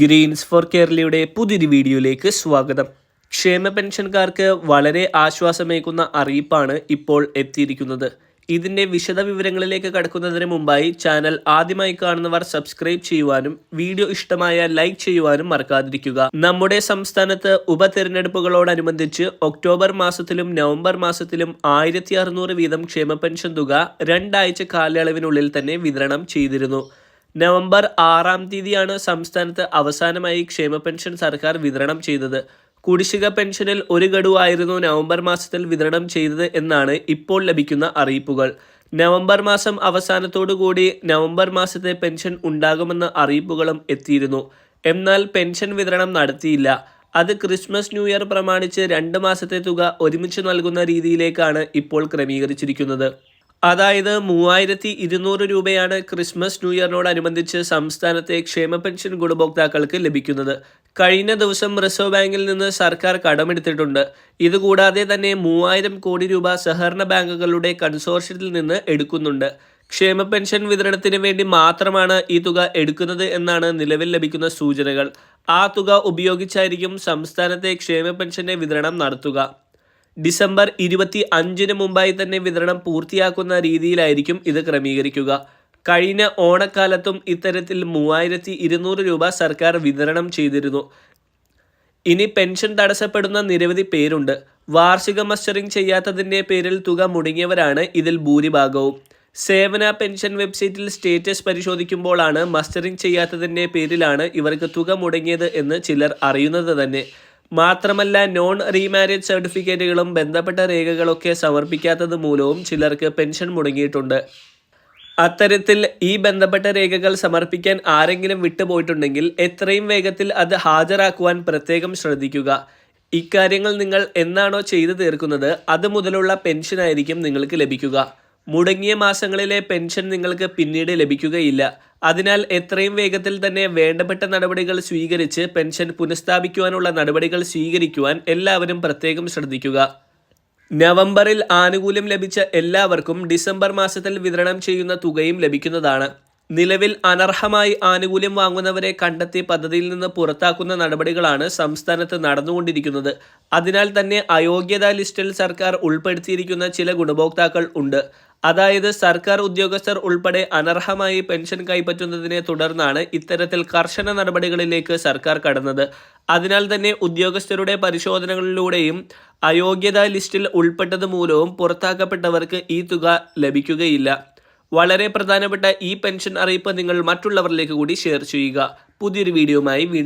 Green's four കേരളയുടെ പുതിയൊരു വീഡിയോയിലേക്ക് സ്വാഗതം. ക്ഷേമ പെൻഷൻകാർക്ക് വളരെ ആശ്വാസമേകുന്ന അറിയിപ്പാണ് ഇപ്പോൾ എത്തിയിരിക്കുന്നത്. ഇതിന്റെ വിശദ വിവരങ്ങളിലേക്ക് കടക്കുന്നതിന് മുമ്പായി ചാനൽ ആദ്യമായി കാണുന്നവർ സബ്സ്ക്രൈബ് ചെയ്യുവാനും വീഡിയോ ഇഷ്ടമായ ലൈക്ക് ചെയ്യുവാനും മറക്കാതിരിക്കുക. നമ്മുടെ സംസ്ഥാനത്ത് ഉപതെരഞ്ഞെടുപ്പുകളോടനുബന്ധിച്ച് ഒക്ടോബർ മാസത്തിലും നവംബർ മാസത്തിലും ആയിരത്തി വീതം ക്ഷേമ പെൻഷൻ തുക രണ്ടാഴ്ച കാലയളവിനുള്ളിൽ തന്നെ വിതരണം ചെയ്തിരുന്നു. നവംബർ ആറാം തീയതിയാണ് സംസ്ഥാനത്ത് അവസാനമായി ക്ഷേമ പെൻഷൻ സർക്കാർ വിതരണം ചെയ്തത്. കുടിശ്ശിക പെൻഷനിൽ ഒരു ഗഡുവായിരുന്നു നവംബർ മാസത്തിൽ വിതരണം ചെയ്തത് എന്നാണ് ഇപ്പോൾ ലഭിക്കുന്ന അറിയിപ്പുകൾ. നവംബർ മാസം അവസാനത്തോടുകൂടി നവംബർ മാസത്തെ പെൻഷൻ ഉണ്ടാകുമെന്ന അറിയിപ്പുകളും എത്തിയിരുന്നു. എന്നാൽ പെൻഷൻ വിതരണം നടത്തിയില്ല. അത് ക്രിസ്മസ് ന്യൂ ഇയർ പ്രമാണിച്ച് രണ്ട് മാസത്തെ തുക ഒരുമിച്ച് നൽകുന്ന രീതിയിലേക്കാണ് ഇപ്പോൾ ക്രമീകരിച്ചിരിക്കുന്നത്. അതായത് മൂവായിരത്തി ഇരുന്നൂറ് രൂപയാണ് ക്രിസ്മസ് ന്യൂ ഇയറിനോടനുബന്ധിച്ച് സംസ്ഥാനത്തെ ക്ഷേമ പെൻഷൻ ഗുണഭോക്താക്കൾക്ക് ലഭിക്കുന്നത്. കഴിഞ്ഞ ദിവസം റിസർവ് ബാങ്കിൽ നിന്ന് സർക്കാർ കടമെടുത്തിട്ടുണ്ട്. ഇതുകൂടാതെ തന്നെ മൂവായിരം കോടി രൂപ സഹകരണ ബാങ്കുകളുടെ കൺസോർഷ്യത്തിൽ നിന്ന് എടുക്കുന്നുണ്ട്. ക്ഷേമ പെൻഷൻ വിതരണത്തിന് വേണ്ടി മാത്രമാണ് ഈ തുക എടുക്കുന്നത് എന്നാണ് നിലവിൽ ലഭിക്കുന്ന സൂചനകൾ. ആ തുക ഉപയോഗിച്ചായിരിക്കും സംസ്ഥാനത്തെ ക്ഷേമ പെൻഷന്റെ വിതരണം നടത്തുക. ഡിസംബർ ഇരുപത്തി അഞ്ചിന് മുമ്പായി തന്നെ വിതരണം പൂർത്തിയാക്കുന്ന രീതിയിലായിരിക്കും ഇത് ക്രമീകരിക്കുക. കഴിഞ്ഞ ഓണക്കാലത്തും ഇത്തരത്തിൽ മൂവായിരത്തി ഇരുന്നൂറ് രൂപ സർക്കാർ വിതരണം ചെയ്തിരുന്നു. ഇനി പെൻഷൻ തടസ്സപ്പെടുന്ന നിരവധി പേരുണ്ട്. വാർഷിക മസ്റ്ററിംഗ് ചെയ്യാത്തതിന്റെ പേരിൽ തുക മുടങ്ങിയവരാണ് ഇതിൽ ഭൂരിഭാഗവും. സേവന പെൻഷൻ വെബ്സൈറ്റിൽ സ്റ്റേറ്റസ് പരിശോധിക്കുമ്പോഴാണ് മസ്റ്ററിംഗ് ചെയ്യാത്തതിന്റെ പേരിലാണ് ഇവർക്ക് തുക മുടങ്ങിയത് എന്ന് ചിലർ അറിയുന്നത് തന്നെ. മാത്രമല്ല നോൺ റീമാരേജ് സർട്ടിഫിക്കറ്റുകളും ബന്ധപ്പെട്ട രേഖകളൊക്കെ സമർപ്പിക്കാത്തത് മൂലവും ചിലർക്ക് പെൻഷൻ മുടങ്ങിയിട്ടുണ്ട്. അത്തരത്തിൽ ഈ ബന്ധപ്പെട്ട രേഖകൾ സമർപ്പിക്കാൻ ആരെങ്കിലും വിട്ടുപോയിട്ടുണ്ടെങ്കിൽ എത്രയും വേഗത്തിൽ അത് ഹാജരാക്കുവാൻ പ്രത്യേകം ശ്രദ്ധിക്കുക. ഇക്കാര്യങ്ങൾ നിങ്ങൾ എന്നാണോ ചെയ്തു തീർക്കുന്നത് അത് മുതലുള്ള പെൻഷനായിരിക്കും നിങ്ങൾക്ക് ലഭിക്കുക. മുടങ്ങിയ മാസങ്ങളിലെ പെൻഷൻ നിങ്ങൾക്ക് പിന്നീട് ലഭിക്കുകയില്ല. അതിനാൽ എത്രയും വേഗത്തിൽ തന്നെ വേണ്ടപ്പെട്ട നടപടികൾ സ്വീകരിച്ച് പെൻഷൻ പുനഃസ്ഥാപിക്കുവാനുള്ള നടപടികൾ സ്വീകരിക്കുവാൻ എല്ലാവരും പ്രത്യേകം ശ്രദ്ധിക്കുക. നവംബറിൽ ആനുകൂല്യം ലഭിച്ച എല്ലാവർക്കും ഡിസംബർ മാസത്തിൽ വിതരണം ചെയ്യുന്ന തുകയും ലഭിക്കുന്നതാണ്. നിലവിൽ അനർഹമായി ആനുകൂല്യം വാങ്ങുന്നവരെ കണ്ടെത്തി പദ്ധതിയിൽ നിന്ന് പുറത്താക്കുന്ന നടപടികളാണ് സംസ്ഥാനത്ത് നടന്നുകൊണ്ടിരിക്കുന്നത്. അതിനാൽ തന്നെ അയോഗ്യതാ ലിസ്റ്റിൽ സർക്കാർ ഉൾപ്പെടുത്തിയിരിക്കുന്ന ചില ഗുണഭോക്താക്കൾ ഉണ്ട്. അതായത് സർക്കാർ ഉദ്യോഗസ്ഥർ ഉൾപ്പെടെ അനർഹമായി പെൻഷൻ കൈപ്പറ്റുന്നതിനെ തുടർന്നാണ് ഇത്തരത്തിൽ കർശന നടപടികളിലേക്ക് സർക്കാർ കടന്നത്. അതിനാൽ തന്നെ ഉദ്യോഗസ്ഥരുടെ പരിശോധനകളിലൂടെയും അയോഗ്യതാ ലിസ്റ്റിൽ ഉൾപ്പെട്ടത് മൂലവും പുറത്താക്കപ്പെട്ടവർക്ക് ഈ തുക ലഭിക്കുകയില്ല. വളരെ പ്രധാനപ്പെട്ട ഈ പെൻഷൻ അറിയിപ്പ് നിങ്ങൾ മറ്റുള്ളവരിലേക്ക് കൂടി ഷെയർ ചെയ്യുക. പുതിയൊരു വീഡിയോയുമായി